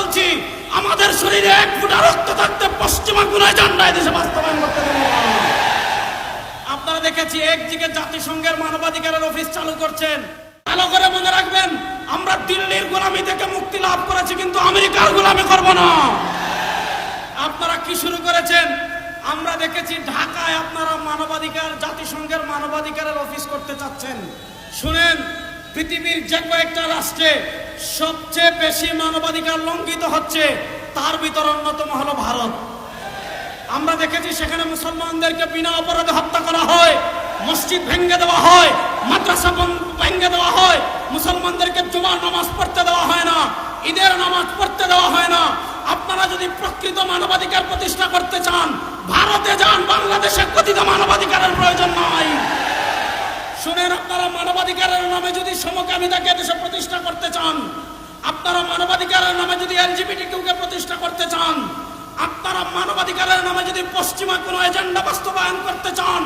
বলছি, আমাদের শরীরে এক ফুটা রক্ত থাকতে পশ্চিমা কোন এজেন্ডা দেশে বাস্তবায়ন করতে আপনারা দেখেছি, একদিকে জাতিসংঘের মানবাধিকারের অফিস চালু করছেন। ভালো করে মনে রাখবেন, আমরা দিল্লির গোলামি থেকে মুক্তি লাভ করেছি, কিন্তু আমেরিকার গোলামি করব না। আপনারা কি শুরু করেছেন? আমরা দেখেছি, ঢাকায় আপনারা মানবাধিকার, জাতিসংঘের মানবাধিকারের অফিস করতে চাচ্ছেন। শুনেন, পৃথিবীর যে কয়েকটা রাষ্ট্রে সবচেয়ে বেশি মানবাধিকার লঙ্ঘিত হচ্ছে, তার ভিতর অন্যতম হলো ভারত। আমরা দেখেছি সেখানে মুসলমানদেরকে বিনা অপরাধে হত্যা করা হয়, মসজিদ ভেঙ্গে দেওয়া হয়, মাদ্রাসা ভেঙ্গে দেওয়া হয়, মুসলমানদেরকে জুমার নামাজ পড়তে দেওয়া হয় না, ঈদের নামাজ পড়তে দেওয়া হয় না। আপনারা যদি প্রকৃত মানবাধিকার প্রতিষ্ঠা করতে চান, ভারতে যান, বাংলাদেশে কথিত মানবাধিকারের প্রয়োজন নাই শুনেন আপনারা মানবাধিকারের নামে যদি সমকামিতাকে দেশে প্রতিষ্ঠা করতে চান, আপনারা মানবাধিকারের নামে যদি এলজিবিটি কিউকে প্রতিষ্ঠা করতে চান, আপনারা মানবাধিকারের নামে যদি পশ্চিমা কোনো এজেন্ডা বাস্তবায়ন করতে চান